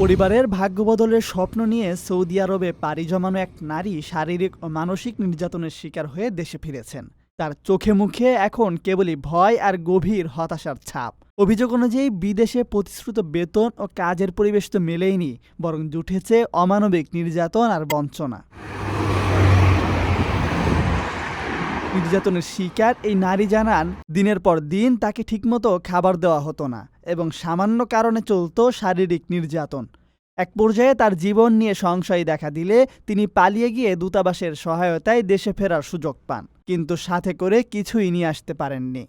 পরিবারের ভাগ্য বদলের স্বপ্ন নিয়ে সৌদি আরবে পাড়ি জমানো এক নারী শারীরিক ও মানসিক নির্যাতনের শিকার হয়ে দেশে ফিরেছেন। তার চোখে মুখে এখন কেবলই ভয় আর গভীর হতাশার ছাপ। অভিযোগ অনুযায়ী বিদেশে প্রতিশ্রুত বেতন ও কাজের পরিবেশ তো মেলেইনি, বরং জুটেছে অমানবিক নির্যাতন আর বঞ্চনা। নির্যাতনের শিকার এই নারী জানান, দিনের পর দিন তাকে ঠিকমতো খাবার দেওয়া হতো না এবং সামান্য কারণে চলতো শারীরিক নির্যাতন। এক পর্যায়ে তার জীবন নিয়ে সংশয় দেখা দিলে তিনি পালিয়ে গিয়ে দূতাবাসের সহায়তায় দেশে ফেরার সুযোগ পান, কিন্তু সাথে করে কিছুই নিয়ে আসতে পারেননি।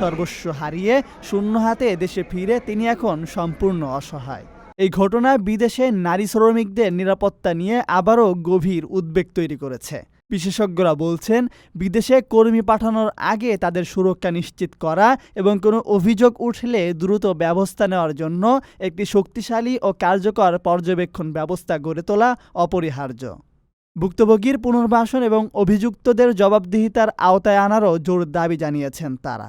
সর্বস্ব হারিয়ে শূন্য হাতে দেশে ফিরে তিনি এখন সম্পূর্ণ অসহায়। এই ঘটনা বিদেশে নারী শ্রমিকদের নিরাপত্তা নিয়ে আবারও গভীর উদ্বেগ তৈরি করেছে। বিশেষজ্ঞরা বলছেন, বিদেশে কর্মী পাঠানোর আগে তাদের সুরক্ষা নিশ্চিত করা এবং কোনো অভিযোগ উঠলে দ্রুত ব্যবস্থা নেওয়ার জন্য একটি শক্তিশালী ও কার্যকর পর্যবেক্ষণ ব্যবস্থা গড়ে তোলা অপরিহার্য। ভুক্তভোগীর পুনর্বাসন এবং অভিযুক্তদের জবাবদিহিতার আওতায় আনারও জোর দাবি জানিয়েছেন তারা।